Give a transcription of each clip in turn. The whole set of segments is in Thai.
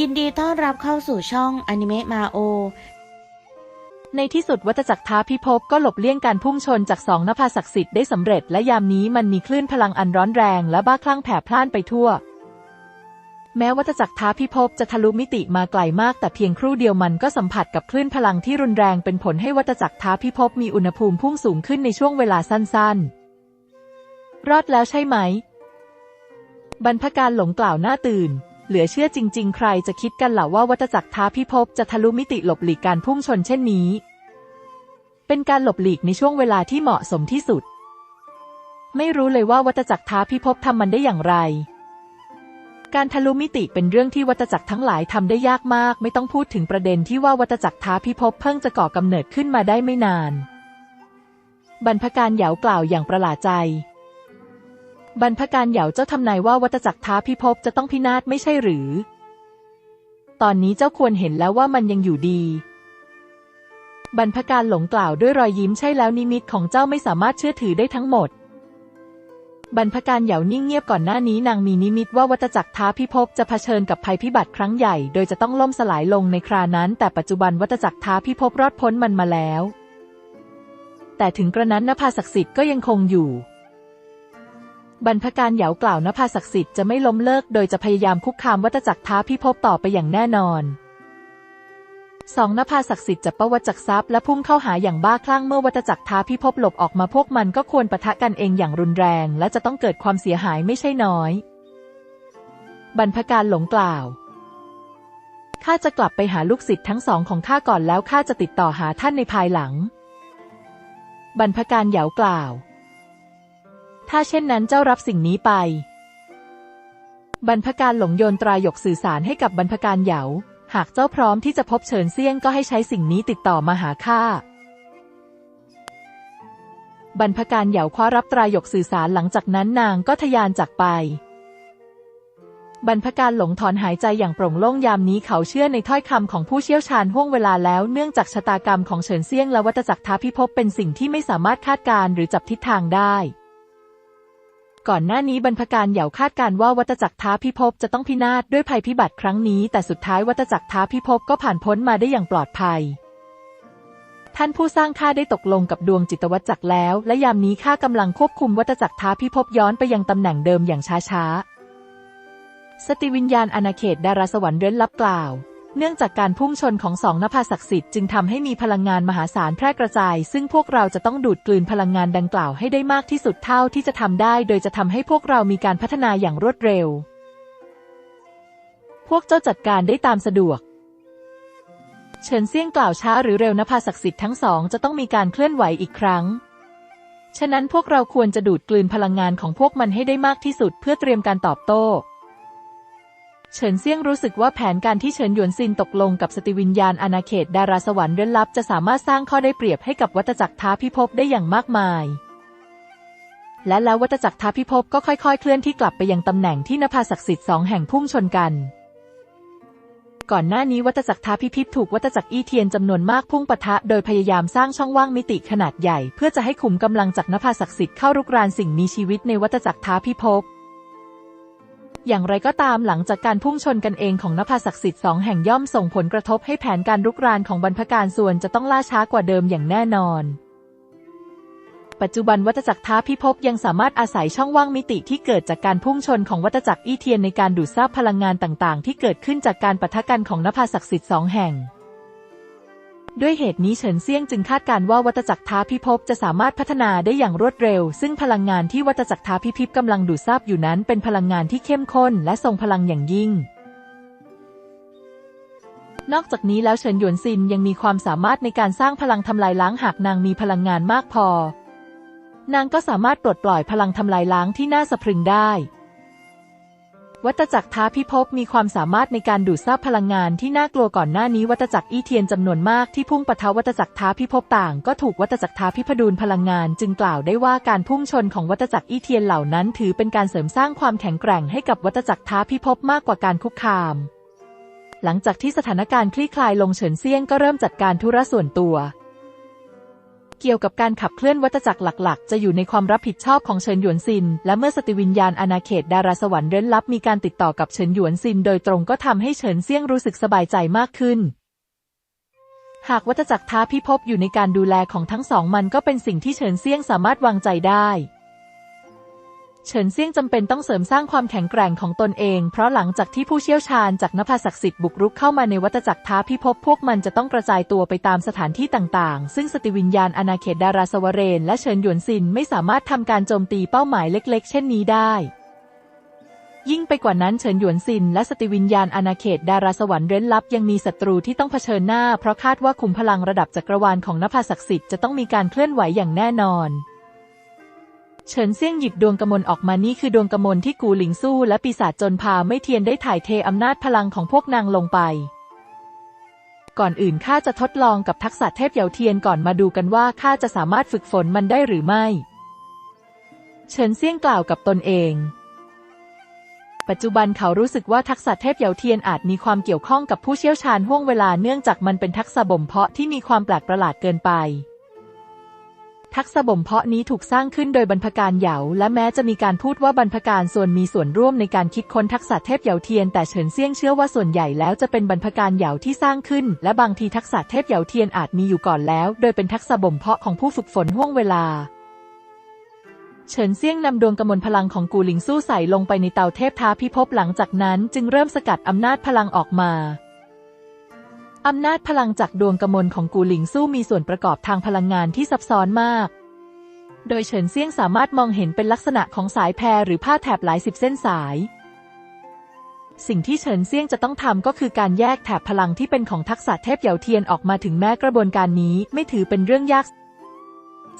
ยินดีต้อนรับเข้าสู่ช่องอนิเมะมาโอ ในที่สุดวัตจักรท้าพิภพก็หลบเลี่ยงการพุ่งชนจากสองนภาศักดิ์สิทธิ์ได้สำเร็จ และยามนี้มันมีคลื่นพลังอันร้อนแรงและบ้าคลั่งแผ่พล่านไปทั่ว แม้วัตจักรท้าพิภพจะทะลุมิติมาไกลมากแต่เพียงครู่เดียวมันก็สัมผัสกับคลื่นพลังที่รุนแรงเป็นผลให้วัตจักรท้าพิภพมีอุณหภูมิพุ่งสูงขึ้นในช่วงเวลาสั้นๆ รอดแล้วใช่ไหม บรรพการหลงกล่าวหน้าตื่น เหลือเชื่อจริง ๆ ใครจะคิดกันล่ะว่าวัตจักรท้าพิภพจะทะลุมิติหลบหลีกการพุ่งชนเช่นนี้ เป็นการหลบหลีกในช่วงเวลาที่เหมาะสมที่สุด ไม่รู้เลยว่าวัตจักรท้าพิภพทำมันได้อย่างไร การทะลุมิติเป็นเรื่องที่วัตจักรทั้งหลายทำได้ยากมาก ไม่ต้องพูดถึงประเด็นที่ว่าวัตจักรท้าพิภพเพิ่งจะก่อกำเนิดขึ้นมาได้ไม่นาน บรรพการเหยากล่าวอย่างประหลาดใจ บรรพการเหยาเจ้าทำนายว่าวัตจักรท้าพิภพจะต้องพินาศไม่ใช่หรือ ตอนนี้เจ้าควรเห็นแล้วว่ามันยังอยู่ดี บรรพการหลงกล่าวด้วยรอยยิ้มใช่แล้วนิมิตของเจ้าไม่สามารถเชื่อถือได้ทั้งหมด บรรพการเหยานิ่งเงียบก่อนหน้านี้นางมีนิมิตว่าวัตจักรท้าพิภพจะเผชิญกับภัยพิบัติครั้งใหญ่ โดยจะต้องล่มสลายลงในครานั้น แต่ปัจจุบันวัตจักรท้าพิภพรอดพ้นมันมาแล้ว แต่ถึงกระนั้นนภาศักดิ์สิทธิ์ก็ยังคงอยู่ บรรพการเหยากล่าวนภาศักดิ์สิทธิ์จะไม่ล้มเลิกโดยจะพยายามคุกคามวัตจักรท้าพิภพต่อไปอย่างแน่นอนสองนภาศักดิ์สิทธิ์จะประวัติจักรทรัพย์และพุ่งเข้าหาอย่างบ้าคลั่งเมื่อวัตจักรท้าพิภพหลบออกมาพวกมันก็ควรปะทะกันเองอย่างรุนแรง และจะต้องเกิดความเสียหายไม่ใช่น้อย บรรพการหลงกล่าวข้าจะกลับไปหาลูกศิษย์ทั้งสองของข้าก่อนแล้วข้าจะติดต่อหาท่านในภายหลัง บรรพการเหยากล่าว ถ้าเช่นนั้นเจ้ารับสิ่งนี้ไป บรรพการหลงโยนตรายกสื่อสารให้กับบรรพการเหยา หากเจ้าพร้อมที่จะพบเฉินเซี่ยงก็ให้ใช้สิ่งนี้ติดต่อมาหาข้า บรรพการเหยาคว้ารับตรายกสื่อสารหลังจากนั้นนางก็ทะยานจากไป บรรพการหลงถอนหายใจอย่างโปร่งโล่งยามนี้เขาเชื่อในถ้อยคำของผู้เชี่ยวชาญห่วงเวลาแล้วเนื่องจากชะตากรรมของเฉินเซียงและวัตจักรท้าพิภพเป็นสิ่งที่ไม่สามารถคาดการณ์หรือจับทิศทางได้ ก่อนหน้านี้บรรพการเหยาคาดการว่าวัตจักรท้าพิภพจะต้องพินาศด้วยภัยพิบัติครั้งนี้ แต่สุดท้ายวัตจักรท้าพิภพก็ผ่านพ้นมาได้อย่างปลอดภัย ท่านผู้สร้างข้าได้ตกลงกับดวงจิตวัตจักรแล้ว และยามนี้ข้ากำลังควบคุมวัตจักรท้าพิภพย้อนไปยังตำแหน่งเดิมอย่างช้าๆสติวิญญาณอาณาเขตดาราสวรรค์เร้นลับกล่าว เนื่องจากการพุ่งชนของสองนภาศักดิ์สิทธิ์จึงทำให้มีพลังงานมหาศาลแพร่กระจาย ซึ่งพวกเราจะต้องดูดกลืนพลังงานดังกล่าวให้ได้มากที่สุดเท่าที่จะทำได้ โดยจะทำให้พวกเรามีการพัฒนาอย่างรวดเร็ว พวกเจ้าจัดการได้ตามสะดวก เฉินเซี่ยงกล่าวช้าหรือเร็วนภาศักดิ์สิทธิ์ทั้งสองจะต้องมีการเคลื่อนไหวอีกครั้ง ฉะนั้นพวกเราควรจะดูดกลืนพลังงานของพวกมันให้ได้มากที่สุดเพื่อเตรียมการตอบโต้ เฉินเซี่ยงรู้สึกว่าแผนการที่เฉินหยวนซินตกลงกับสติวิญญาณอาณาเขตดาราสวรรค์เร้นลับจะสามารถสร้างข้อได้เปรียบให้กับวัตจักรท้าพิภพได้อย่างมากมาย และแล้ววัตจักรท้าพิภพก็ค่อยๆ เคลื่อนที่กลับไปยังตำแหน่งที่นภาศักดิ์สิทธิ์สองแห่งพุ่งชนกัน ก่อนหน้านี้วัตจักรท้าพิพิธถูกวัตจักรอี้เทียนจำนวนมากพุ่งปะทะ โดยพยายามสร้างช่องว่างมิติขนาดใหญ่ เพื่อจะให้ขุมกำลังจากนภาศักดิ์สิทธิ์เข้ารุกรานสิ่งมีชีวิตในวัตจักรท้าพิภพ อย่างไรก็ตามหลังจากการพุ่งชนกันเองของนภาศักดิ์สิทธิ์สองแห่งย่อมส่งผลกระทบให้แผนการรุกรานของบรรพการส่วนจะต้องล่าช้ากว่าเดิมอย่างแน่นอน ปัจจุบันวัตจักรท้าพิภพยังสามารถอาศัยช่องว่างมิติที่เกิดจากการพุ่งชนของวัตจักรอี้เทียนในการดูดซับพลังงานต่างๆ ที่เกิดขึ้นจากการปะทะกันของนภาศักดิ์สิทธิ์สองแห่ง ด้วยเหตุนี้เฉินเซียงจึงคาดการว่าวัตจักรท้าพิภพจะสามารถพัฒนาได้อย่างรวดเร็ว ซึ่งพลังงานที่วัตจักรท้าพิภพกำลังดูดซับอยู่นั้นเป็นพลังงานที่เข้มข้นและทรงพลังอย่างยิ่ง นอกจากนี้แล้วเฉินหยวนซินยังมีความสามารถในการสร้างพลังทำลายล้างหากนางมีพลังงานมากพอ นางก็สามารถปลดปล่อยพลังทำลายล้างที่น่าสะพรึงได้ วัตจักรท้าพิภพมีความสามารถในการดูดซับพลังงานที่น่ากลัวก่อนหน้านี้วัตจักรอี้เทียนจำนวนมากที่พุ่งปะทะวัตจักรท้าพิภพต่าง ก็ถูกวัตจักรท้าพิพดูลพลังงาน จึงกล่าวได้ว่าการพุ่งชนของวัตจักรอี้เทียนเหล่านั้น ถือเป็นการเสริมสร้างความแข็งแกร่งให้กับวัตจักรท้าพิภพมากกว่าการคุกคาม หลังจากที่สถานการณ์คลี่คลายลงเฉินเซียงก็เริ่มจัดการธุระส่วนตัว เกี่ยวกับการขับเคลื่อนวัตจักรหลัก ๆ จะอยู่ในความรับผิดชอบของเฉินหยวนซิน และเมื่อสติวิญญาณอาณาเขตดาราสวรรค์เร้นลับมีการติดต่อกับเฉินหยวนซิน โดยตรงก็ทำให้เฉินเซี่ยงรู้สึกสบายใจมากขึ้น หากวัตจักรท้าพิภพอยู่ในการดูแลของทั้งสองมันก็เป็นสิ่งที่เฉินเซี่ยงสามารถวางใจได้ เฉินเซี่ยงจำเป็นต้องเสริมสร้างความแข็งแกร่งของตนเอง เพราะหลังจากที่ผู้เชี่ยวชาญจากนภาศักดิ์สิทธิ์บุกรุกเข้ามาในวัตจักรท้าพิภพพวกมันจะต้องกระจายตัวไปตามสถานที่ต่างๆ ซึ่งสติวิญญาณอาณาเขตดาราสวเรน และเฉินหยวนซินไม่สามารถทำการโจมตีเป้าหมายเล็ก ๆ เช่นนี้ได้ยิ่งไปกว่านั้นเฉินหยวนซินและสติวิญญาณอาณาเขตดาราสวรรค์เร้นลับยังมีศัตรูที่ต้องเผชิญหน้า เพราะคาดว่าคุมพลังระดับจักรวาลของนภาศักดิ์สิทธิ์จะต้องมีการเคลื่อนไหวอย่างแน่นอน เฉินเซี่ยงหยิบดวงกมลออกมานี่คือดวงกมลที่กูหลิงสู้และปีศาจจนพาไม่เทียนได้ถ่ายเทอำนาจพลังของพวกนางลงไป ก่อนอื่นข้าจะทดลองกับทักษะเทพเหยาเทียนก่อนมาดูกันว่าข้าจะสามารถฝึกฝนมันได้หรือไม่ เฉินเซี่ยงกล่าวกับตนเอง ปัจจุบันเขารู้สึกว่าทักษะเทพเหยาเทียนอาจมีความเกี่ยวข้องกับผู้เชี่ยวชาญห่วงเวลาเนื่องจากมันเป็นทักษะบ่มเพาะที่มีความแปลกประหลาดเกินไป ทักษะบ่มเพาะนี้ถูกสร้างขึ้นโดยบรรพการเหยาและแม้จะมีการพูดว่าบรรพการส่วนมีส่วนร่วมในการคิดค้นทักษะเทพเหยาเทียนแต่เฉินเซี่ยงเชื่อว่าส่วนใหญ่แล้วจะเป็นบรรพการเหยาที่สร้างขึ้น และบางทีทักษะเทพเหยาเทียนอาจมีอยู่ก่อนแล้ว โดยเป็นทักษะบ่มเพาะของผู้ฝึกฝนห่วงเวลาเฉินเซี่ยงนำดวงกำมลพลังของกูหลิงสู้ใส่ลงไปในเตาเทพท้าพิภพหลังจากนั้น จึงเริ่มสกัดอำนาจพลังออกมา อำนาจพลังจากดวงกมลของกูหลิงสู้มีส่วนประกอบทางพลังงานที่ซับซ้อนมาก โดยเฉินเซี่ยงสามารถมองเห็นเป็นลักษณะของสายแพรหรือผ้าแถบหลายสิบเส้นสาย สิ่งที่เฉินเซี่ยงจะต้องทำก็คือการแยกแถบพลังที่เป็นของทักษะเทพเหยาเทียนออกมาถึงแม้กระบวนการนี้ไม่ถือเป็นเรื่องยาก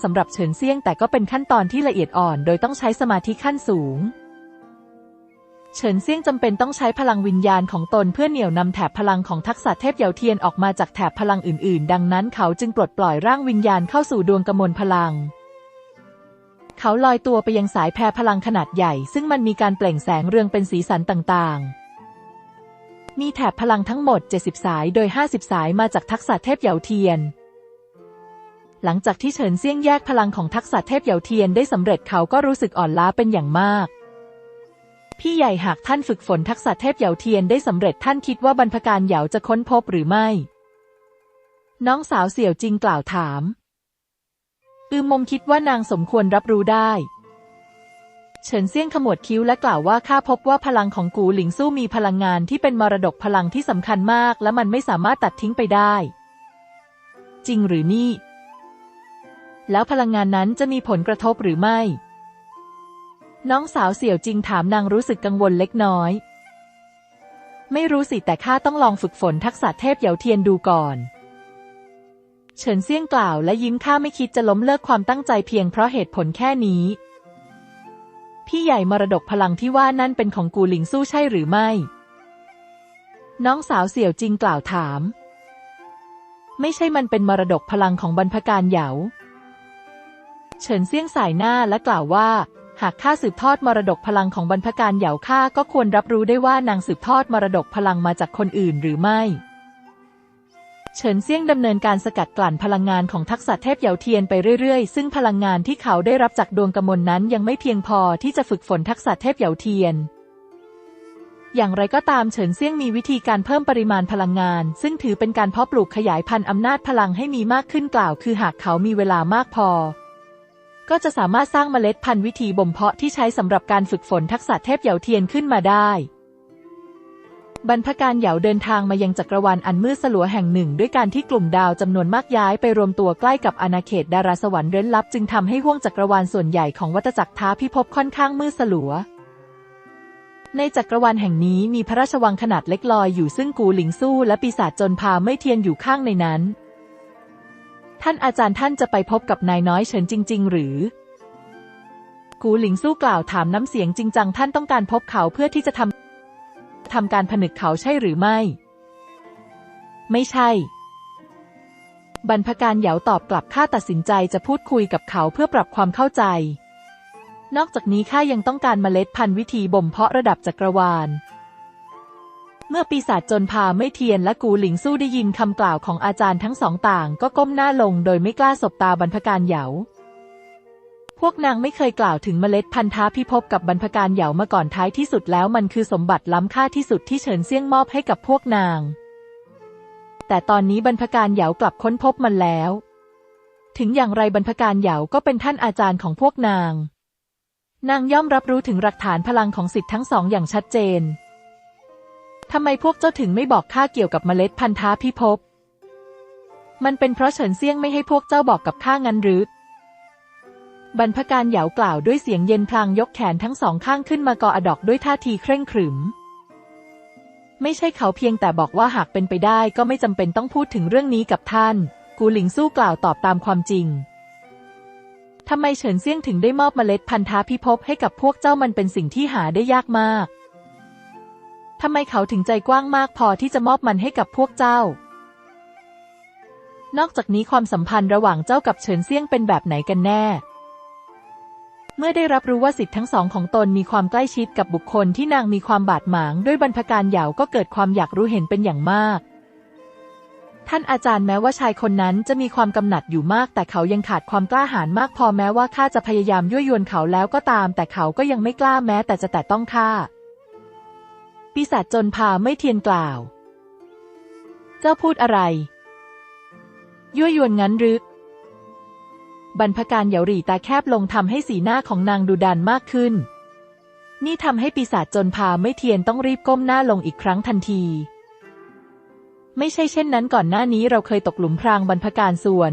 สำหรับเฉินเซี่ยงแต่ก็เป็นขั้นตอนที่ละเอียดอ่อน โดยต้องใช้สมาธิขั้นสูง เฉินเซี่ยงจำเป็นต้องใช้พลังวิญญาณของตนเพื่อเหนี่ยวนำแถบพลังของทักษะเทพเหยาเทียนออกมาจากแถบพลังอื่น ๆ ดังนั้นเขาจึงปลดปล่อยร่างวิญญาณเข้าสู่ดวงกมลพลัง เขาลอยตัวไปยังสายแพรพลังขนาดใหญ่ ซึ่งมันมีการเปล่งแสงเรืองเป็นสีสันต่างๆ มีแถบพลังทั้งหมด 70 สายโดย 50 สายมาจากทักษะเทพเหยาเทียนหลังจากที่เฉินเซี่ยงแยกพลังของทักษะเทพเหยาเทียนได้สำเร็จเขาก็รู้สึกอ่อนล้าเป็นอย่างมาก พี่ใหญ่หากท่านฝึกฝนทักษะเทพเหยาเทียนได้สำเร็จท่านคิดว่าบรรพการเหยาจะค้นพบหรือไม่ น้องสาวเสี่ยวจิงกล่าวถาม อือมมคิดว่านางสมควรรับรู้ได้ เฉินเซี่ยงขมวดคิ้วและกล่าวว่าข้าพบว่าพลังของกูหลิงสู้มีพลังงานที่เป็นมรดกพลังที่สำคัญมาก และมันไม่สามารถตัดทิ้งไปได้ จริงหรือนี่ แล้วพลังงานนั้นจะมีผลกระทบหรือไม่ น้องสาวเสี่ยวจิงถามนางรู้สึกกังวลเล็กน้อย ไม่รู้สิแต่ข้าต้องลองฝึกฝนทักษะเทพเหยาเทียนดูก่อน เฉินเซี่ยงกล่าวและยิ้มข้าไม่คิดจะล้มเลิกความตั้งใจเพียงเพราะเหตุผลแค่นี้ พี่ใหญ่มรดกพลังที่ว่านั่นเป็นของกูหลิงสู้ใช่หรือไม่ น้องสาวเสี่ยวจิงกล่าวถาม ไม่ใช่มันเป็นมรดกพลังของบรรพการเหยาเฉินเซี่ยงสายหน้าและกล่าวว่า หากข้าสืบทอดมรดกพลังของบรรพการเหยาข้าก็ควรรับรู้ได้ว่านางสืบทอดมรดกพลังมาจากคนอื่นหรือไม่เฉินเซี่ยงดำเนินการสกัดกลั่นพลังงานของทักษะเทพเหยาเทียนไปเรื่อยๆ ซึ่งพลังงานที่เขาได้รับจากดวงกมลนั้นยังไม่เพียงพอที่จะฝึกฝนทักษะเทพเหยาเทียน อย่างไรก็ตามเฉินเซี่ยงมีวิธีการเพิ่มปริมาณพลังงาน ซึ่งถือเป็นการเพาะปลูกขยายพันธุ์อำนาจพลังให้มีมากขึ้นกล่าว คือหากเขามีเวลามากพอ ก็จะสามารถสร้างเมล็ดพันธุ์วิธีบ่มเพาะที่ใช้สำหรับการฝึกฝนทักษะเทพเหยาเทียนขึ้นมาได้ บรรพการเหยาเดินทางมายังจักรวาลอันมืดสลัวแห่งหนึ่ง ด้วยการที่กลุ่มดาวจำนวนมากย้ายไปรวมตัวใกล้กับอาณาเขตดาราสวรรค์เร้นลับ จึงทำให้ห้วงจักรวาลส่วนใหญ่ของวัฏจักรท้าพิภพค่อนข้างมืดสลัวในจักรวาลแห่งนี้มีพระราชวังขนาดเล็กลอยอยู่ซึ่งกูหลิงสู้และปีศาจจนพาไม่เทียนอยู่ข้างในนั้น ท่านอาจารย์ท่านจะไปพบกับนายน้อยเฉินจริง ๆ หรือ กูหลิงสู้กล่าวถามน้ำเสียงจริงจังท่านต้องการพบเขาเพื่อที่จะทำทำการผนึกเขาใช่หรือไม่ ไม่ใช่ บรรพการเหยาตอบกลับข้าตัดสินใจจะพูดคุยกับเขาเพื่อปรับความเข้าใจ นอกจากนี้ข้ายังต้องการเมล็ดพันธุ์วิธีบ่มเพาะระดับจักรวาล เมื่อปีศาจจนพาไม่เทียนและกูหลิงสู้ได้ยินคำกล่าวของอาจารย์ทั้งสองต่างก็ก้มหน้าลงโดยไม่กล้าสบตาบรรพการเหยา พวกนางไม่เคยกล่าวถึงเมล็ดพันธะพิภพกับบรรพการเหยามาก่อนท้ายที่สุดแล้วมันคือสมบัติล้ำค่าที่สุดที่เฉินเซี่ยงมอบให้กับพวกนาง แต่ตอนนี้บรรพการเหยากลับค้นพบมันแล้ว ถึงอย่างไรบรรพการเหยาก็เป็นท่านอาจารย์ของพวกนาง นางย่อมรับรู้ถึงหลักฐานพลังของสิทธิ์ทั้งสองอย่างชัดเจน ทำไมพวกเจ้าถึงไม่บอกข้าเกี่ยวกับเมล็ดพันธะพิภพ มันเป็นเพราะเฉินเซียงไม่ให้พวกเจ้าบอกกับข้างั้นหรือ บรรพการเหยากล่าวด้วยเสียงเย็นพลางยกแขนทั้งสองข้างขึ้นมากออดอกด้วยท่าทีเคร่งขรึม ไม่ใช่เขาเพียงแต่บอกว่าหากเป็นไปได้ก็ไม่จำเป็นต้องพูดถึงเรื่องนี้กับท่าน กูหลิงสู้กล่าวตอบตามความจริงทำไมเฉินเซียงถึงได้มอบเมล็ดพันธะพิภพให้กับพวกเจ้ามันเป็นสิ่งที่หาได้ยากมาก ทำไมเขาถึงใจกว้างมากพอที่จะมอบมันให้กับพวกเจ้า นอกจากนี้ความสัมพันธ์ระหว่างเจ้ากับเฉินเซี่ยงเป็นแบบไหนกันแน่ เมื่อได้รับรู้ว่าสิทธิ์ทั้งสองของตนมีความใกล้ชิดกับบุคคลที่นางมีความบาดหมางด้วยบรรพการเหยาวก็เกิดความอยากรู้เห็นเป็นอย่างมากท่านอาจารย์แม้ว่าชายคนนั้นจะมีความกำหนัดอยู่มาก แต่เขายังขาดความกล้าหาญมากพอแม้ว่าข้าจะพยายามยั่วยวนเขาแล้วก็ตาม แต่เขาก็ยังไม่กล้าแม้แต่จะแตะต้องข้า ปีศาจจนพาไม่เทียนกล่าว เจ้าพูดอะไร ยั่วยวนงั้นหรือบรรพการเหยาหรี่ตาแคบลงทำให้สีหน้าของนางดูดันมากขึ้น นี่ทำให้ปีศาจจนพาไม่เทียนต้องรีบก้มหน้าลงอีกครั้งทันที ไม่ใช่เช่นนั้นก่อนหน้านี้เราเคยตกหลุมพรางบรรพการส่วน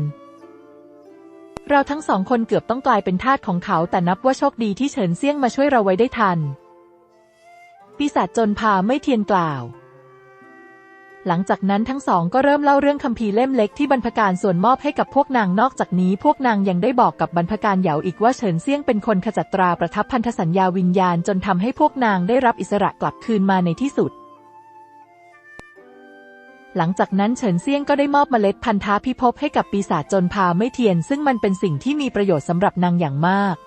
เราทั้งสองคนเกือบต้องกลายเป็นทาสของเขาแต่นับว่าโชคดีที่เฉินเซี่ยงมาช่วยเราไว้ได้ทัน ปีศาจจนพาไม่เทียนกล่าว หลังจากนั้นทั้งสองก็เริ่มเล่าเรื่องคัมภีร์เล่มเล็กที่บรรพการส่วนมอบให้กับพวกนางนอกจากนี้ พวกนางยังได้บอกกับบรรพการเหยาอีกว่าเฉินเซี่ยงเป็นคนขจัดตราประทับพันธสัญญาวิญญาณจนทำให้พวกนางได้รับอิสระกลับคืนมาในที่สุดหลังจากนั้นเฉินเซียงก็ได้มอบเมล็ดพันธะพิภพให้กับปีศาจจนพาไม่เทียน ซึ่งมันเป็นสิ่งที่มีประโยชน์สำหรับนางอย่างมาก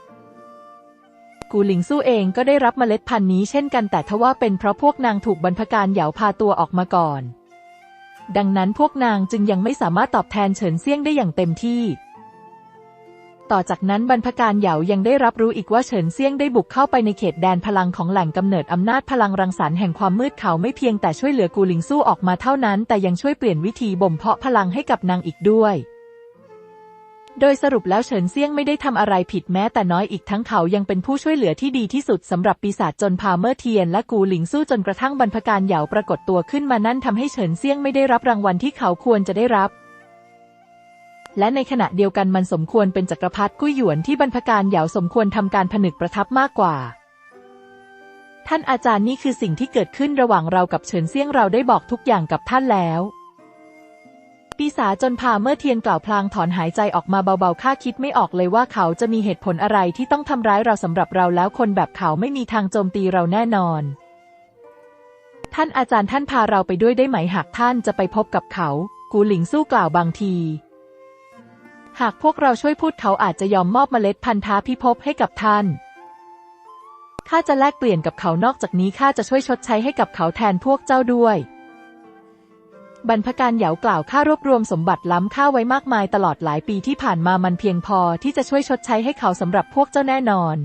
กูหลิงสู้เองก็ได้รับเมล็ดพันธุ์นี้เช่นกันแต่ทว่าเป็นเพราะพวกนางถูกบรรพการเหยาพาตัวออกมาก่อน ดังนั้นพวกนางจึงยังไม่สามารถตอบแทนเฉินเซี่ยงได้อย่างเต็มที่ ต่อจากนั้นบรรพการเหยายังได้รับรู้อีกว่าเฉินเซี่ยงได้บุกเข้าไปในเขตแดนพลังของแหล่งกำเนิดอำนาจพลังรังสรรค์แห่งความมืดเขาไม่เพียงแต่ช่วยเหลือกูหลิงสู้ออกมาเท่านั้น แต่ยังช่วยเปลี่ยนวิธีบ่มเพาะพลังให้กับนางอีกด้วย โดยสรุปแล้วเฉินเซี่ยงไม่ได้ทำอะไรผิดแม้แต่น้อยอีกทั้งเขายังเป็นผู้ช่วยเหลือที่ดีที่สุดสำหรับปีศาจจนพาเมอร์เทียนและกูหลิงสู้จนกระทั่งบรรพการเหยาปรากฏตัวขึ้นมานั่นทำให้เฉินเซี่ยงไม่ได้รับรางวัลที่เขาควรจะได้รับ และในขณะเดียวกันมันสมควรเป็นจักรพรรดิกุ้ยหยวนที่บรรพการเหยาสมควรทำการผนึกประทับมากกว่าท่านอาจารย์นี่คือสิ่งที่เกิดขึ้นระหว่างเรากับเฉินเซี่ยงเราได้บอกทุกอย่างกับท่านแล้ว ปีศาจจนพาเมื่อเทียนกล่าวพลางถอนหายใจออกมาเบาๆข้าคิดไม่ออกเลยว่าเขาจะมีเหตุผลอะไรที่ต้องทำร้ายเราสำหรับเราแล้วคนแบบเขาไม่มีทางโจมตีเราแน่นอน ท่านอาจารย์ท่านพาเราไปด้วยได้ไหมหากท่านจะไปพบกับเขา กูหลิงสู้กล่าวบางที หากพวกเราช่วยพูดเขาอาจจะยอมมอบเมล็ดพันธะพิภพให้กับท่านข้าจะแลกเปลี่ยนกับเขานอกจากนี้ข้าจะช่วยชดใช้ให้กับเขาแทนพวกเจ้าด้วย บรรพการเหยากล่าวข้ารวบรวมสมบัติล้ำค่าไว้มากมายตลอดหลายปีที่ผ่านมามันเพียงพอที่จะช่วยชดใช้ให้เขาสำหรับพวกเจ้าแน่นอน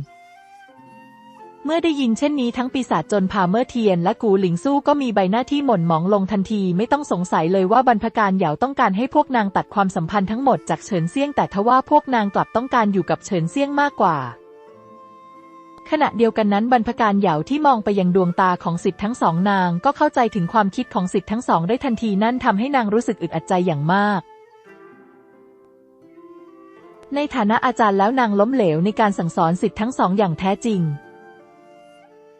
เมื่อได้ยินเช่นนี้ทั้งปีศาจจนพาเมอร์เทียนและกูหลิงสู้ก็มีใบหน้าที่หม่นหมองลงทันทีไม่ต้องสงสัยเลยว่าบรรพการเหยาต้องการให้พวกนางตัดความสัมพันธ์ทั้งหมดจากเฉินเซี่ยงแต่ทว่าพวกนางกลับต้องการอยู่กับเฉินเซี่ยงมากกว่า ขณะเดียวกันนั้นบรรพการเหยาที่มองไปยังดวงตาของสิทธิ์ทั้งสองนาง ก็เข้าใจถึงความคิดของสิทธิ์ทั้งสองได้ทันทีนั่นทำให้นางรู้สึกอึดอัดใจอย่างมาก ในฐานะอาจารย์แล้วนางล้มเหลวในการสั่งสอนสิทธิ์ทั้งสองอย่างแท้จริง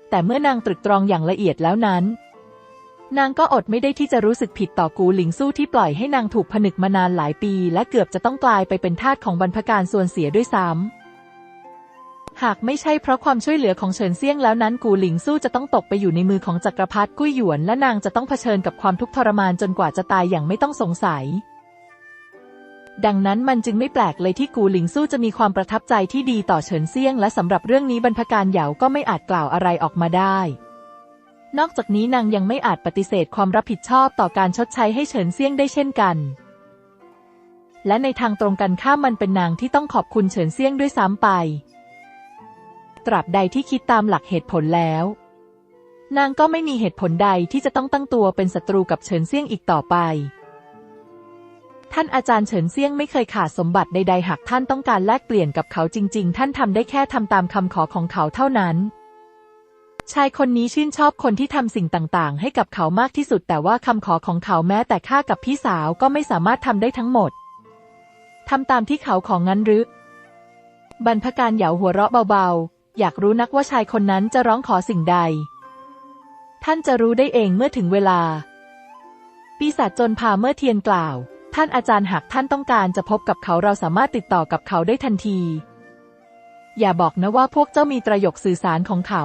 แต่เมื่อนางตรึกตรองอย่างละเอียดแล้วนั้น นางก็อดไม่ได้ที่จะรู้สึกผิดต่อกูหลิงสู้ที่ปล่อยให้นางถูกผนึกมานานหลายปี และเกือบจะต้องกลายไปเป็นทาสของบรรพการส่วนเสียด้วยซ้ำ หากไม่ใช่เพราะความช่วยเหลือของเฉินเซี่ยงแล้วนั้นกูหลิงสู้จะต้องตกไปอยู่ในมือของจักรพรรดิกุ้ยหยวน และนางจะต้องเผชิญกับความทุกข์ทรมานจนกว่าจะตายอย่างไม่ต้องสงสัย ดังนั้นมันจึงไม่แปลกเลยที่กูหลิงสู้จะมีความประทับใจที่ดีต่อเฉินเซี่ยง และสำหรับเรื่องนี้บรรพการเหยาก็ไม่อาจกล่าวอะไรออกมาได้ นอกจากนี้นางยังไม่อาจปฏิเสธความรับผิดชอบต่อการชดใช้ให้เฉินเซี่ยงได้เช่นกันและในทางตรงกันข้ามมันเป็นนางที่ต้องขอบคุณเฉินเซี่ยงด้วยซ้ำไป ตราบใดที่คิดตามหลักเหตุผลแล้ว นางก็ไม่มีเหตุผลใดที่จะต้องตั้งตัวเป็นศัตรูกับเฉินเซี่ยงอีกต่อไป ท่านอาจารย์เฉินเซี่ยงไม่เคยขาดสมบัติใดๆหากท่านต้องการแลกเปลี่ยนกับเขาจริง ๆ ท่านทำได้แค่ทำตามคำขอของเขาเท่านั้นชายคนนี้ชื่นชอบคนที่ทำสิ่งต่างๆ ให้กับเขามากที่สุด แต่ว่าคำขอของเขาแม้แต่ข้ากับพี่สาวก็ไม่สามารถทำได้ทั้งหมดทำตามที่เขาของงั้นหรือบรรพการเหยาหัวเราะเบาๆ อยากรู้นักว่าชายคนนั้นจะร้องขอสิ่งใด ท่านจะรู้ได้เองเมื่อถึงเวลา ปีศาจจนพาเมื่อเทียนกล่าว ท่านอาจารย์หากท่านต้องการจะพบกับเขาเราสามารถติดต่อกับเขาได้ทันที อย่าบอกนะว่าพวกเจ้ามีประโยคสื่อสารของเขา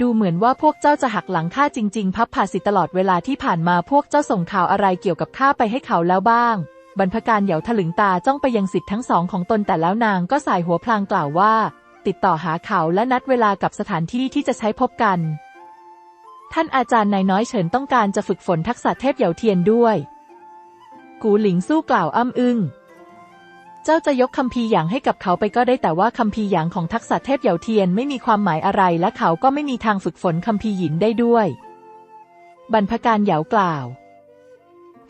ดูเหมือนว่าพวกเจ้าจะหักหลังข้าจริง ๆ พับผ่าสิตลอดเวลาที่ผ่านมาพวกเจ้าส่งข่าวอะไรเกี่ยวกับข้าไปให้เขาแล้วบ้างบรรพการเหยาถลึงตาจ้องไปยังสิทธิ์ทั้งสองของตนแต่แล้วนางก็สายหัวพลางกล่าวว่า ติดต่อหาเขาและนัดเวลากับสถานที่ที่จะใช้พบกัน ท่านอาจารย์นายน้อยเฉินต้องการจะฝึกฝนทักษะเทพเหยาเทียนด้วย กูหลิงสู้กล่าวอ้ำอึง้งเจ้าจะยกคำพีหยางให้กับเขาไปก็ได้แต่ว่าคำพีหยางของทักษะเทพเหยาเทียนไม่มีความหมายอะไรและเขาก็ไม่มีทางฝึกฝนคำพีหยินได้ด้วย บรรพการเหยากล่าว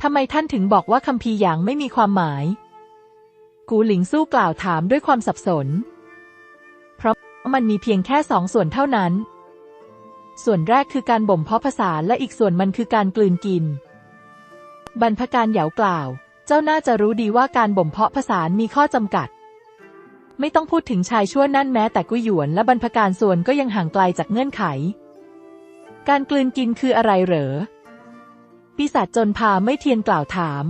ทำไมท่านถึงบอกว่าคำพีหยางไม่มีความหมาย กูหลิงสู้กล่าวถามด้วยความสับสน มันมีเพียงแค่สองส่วนเท่านั้น ส่วนแรกคือการบ่มเพาะภาษาและอีกส่วนมันคือการกลืนกิน บรรพการเหยากล่าว เจ้าน่าจะรู้ดีว่าการบ่มเพาะภาษามีข้อจำกัด ไม่ต้องพูดถึงชายชั่วนั่นแม้แต่กุยหยวนและบรรพการส่วนก็ยังห่างไกลจากเงื่อนไข การกลืนกินคืออะไรเหรอ ปีศาจจนพาไม่เทียนกล่าวถาม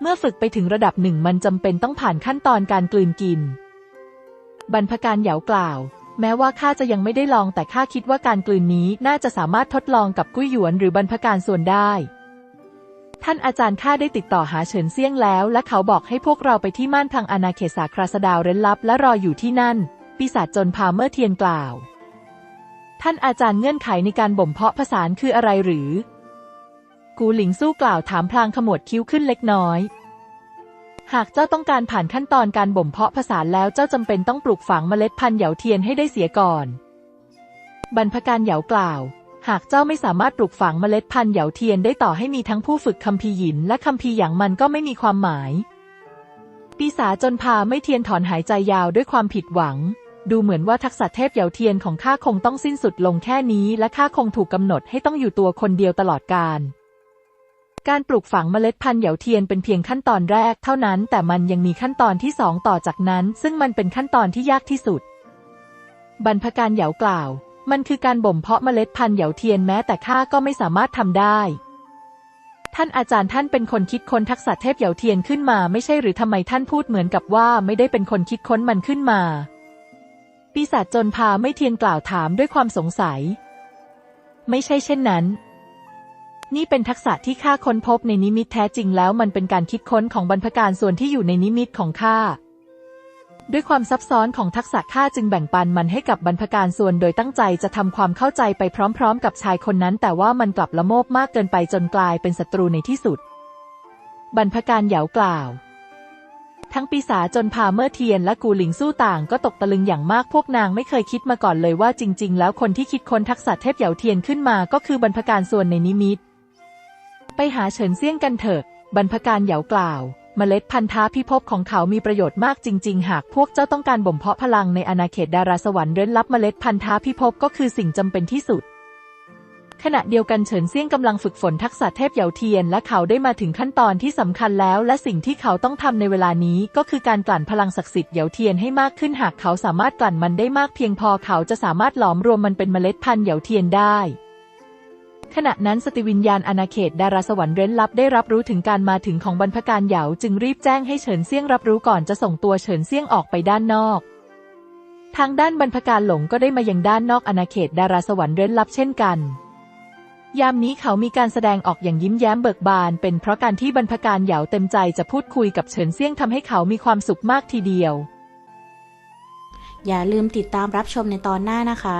เมื่อฝึกไปถึงระดับหนึ่งมันจำเป็นต้องผ่านขั้นตอนการกลืนกิน บรรพการเหยากล่าว แม้ว่าข้าจะยังไม่ได้ลองแต่ข้าคิดว่าการกลืนนี้น่าจะสามารถทดลองกับกุ้ยหยวนหรือบรรพการส่วนได้ ท่านอาจารย์ข้าได้ติดต่อหาเฉินเซี่ยงแล้ว และเขาบอกให้พวกเราไปที่ม่านพังอาณาเขตสาคราสดาวเร้นลับ และรออยู่ที่นั่น ปีศาจจนพาเมื่อเทียนกล่าว ท่านอาจารย์เงื่อนไขในการบ่มเพาะภาษาคืออะไรหรือ กูหลิงสู้กล่าวถามพลางขมวดคิ้วขึ้นเล็กน้อย หากเจ้าต้องการผ่านขั้นตอนการบ่มเพาะภาษาแล้วเจ้าจำเป็นต้องปลูกฝังเมล็ดพันธุ์เหยาเทียนให้ได้เสียก่อน บรรพการเหยากล่าว หากเจ้าไม่สามารถปลูกฝังเมล็ดพันธุ์เหยาเทียนได้ต่อให้มีทั้งผู้ฝึกคัมภีหยินและคัมภีหยางมันก็ไม่มีความหมาย ปีศาจจนพาไม่เทียนถอนหายใจยาวด้วยความผิดหวัง ดูเหมือนว่าทักษะเทพเหยาเทียนของข้าคงต้องสิ้นสุดลงแค่นี้ และข้าคงถูกกำหนดให้ต้องอยู่ตัวคนเดียวตลอดกาล การปลูกฝังเมล็ดพันธุ์เหยาเทียนเป็นเพียงขั้นตอนแรกเท่านั้น แต่มันยังมีขั้นตอนที่สองต่อจากนั้น ซึ่งมันเป็นขั้นตอนที่ยากที่สุด บรรพการเหยากล่าว มันคือการบ่มเพาะเมล็ดพันธุ์เหยาเทียนแม้แต่ข้าก็ไม่สามารถทำได้ ท่านอาจารย์ท่านเป็นคนคิดค้นทักษะเทพเหยาเทียนขึ้นมาไม่ใช่หรือทำไมท่านพูดเหมือนกับว่าไม่ได้เป็นคนคิดค้นมันขึ้นมา ปีศาจจนพาไม่เทียนกล่าวถามด้วยความสงสัย ไม่ใช่เช่นนั้น นี่เป็นทักษะที่ข้าค้นพบในนิมิตแท้จริงแล้วมันเป็นการคิดค้นของบรรพการส่วนที่อยู่ในนิมิตของข้าด้วยความซับซ้อนของทักษะข้าจึงแบ่งปันมันให้กับบรรพการส่วนโดยตั้งใจจะทำความเข้าใจไปพร้อม ๆ กับชายคนนั้น แต่ว่ามันกลับละโมบมากเกินไปจนกลายเป็นศัตรูในที่สุด บรรพการเหยากล่าว ทั้งปีศาจจนพาเมื่อเทียนและกูหลิงสู้ต่างก็ตกตะลึงอย่างมากพวกนางไม่เคยคิดมาก่อนเลยว่าจริง ๆ แล้วคนที่คิดค้นทักษะเทพเหยาเทียนขึ้นมาก็คือบรรพการส่วนในนิมิต หาเฉินเซี่ยงกันเถอะ บรรพการเหยากล่าว เมล็ดพันธะพิภพของเขามีประโยชน์มากจริง ๆ หากพวกเจ้าต้องการบ่มเพาะพลังในอาณาเขตดาราสวรรค์เร้นลับเมล็ดพันธะพิภพก็คือสิ่งจำเป็นที่สุดขณะเดียวกันเฉินเซี่ยงกำลังฝึกฝนทักษะเทพเหยาเทียนและเขาได้มาถึงขั้นตอนที่สำคัญแล้ว และสิ่งที่เขาต้องทำในเวลานี้ก็คือการกลั่นพลังศักดิ์สิทธิ์เหยาเทียนให้มากขึ้นหากเขาสามารถกลั่นมันได้มากเพียงพอเขาจะสามารถหลอมรวมมันเป็นเมล็ดพันธุ์เหยาเทียนได้ ขณะนั้นสติวิญญาณอาณาเขตดาราสวรรค์เร้นลับได้รับรู้ถึงการมาถึงของบรรพการเหยาจึงรีบแจ้งให้เฉินเซี่ยงรับรู้ก่อนจะส่งตัวเฉินเซี่ยงออกไปด้านนอก ทางด้านบรรพการหลงก็ได้มายังด้านนอกอาณาเขตดาราสวรรค์เร้นลับเช่นกัน ยามนี้เขามีการแสดงออกอย่างยิ้มแย้มเบิกบาน เป็นเพราะการที่บรรพการเหยาเต็มใจจะพูดคุยกับเฉินเซี่ยงทำให้เขามีความสุขมากทีเดียว อย่าลืมติดตามรับชมในตอนหน้านะคะ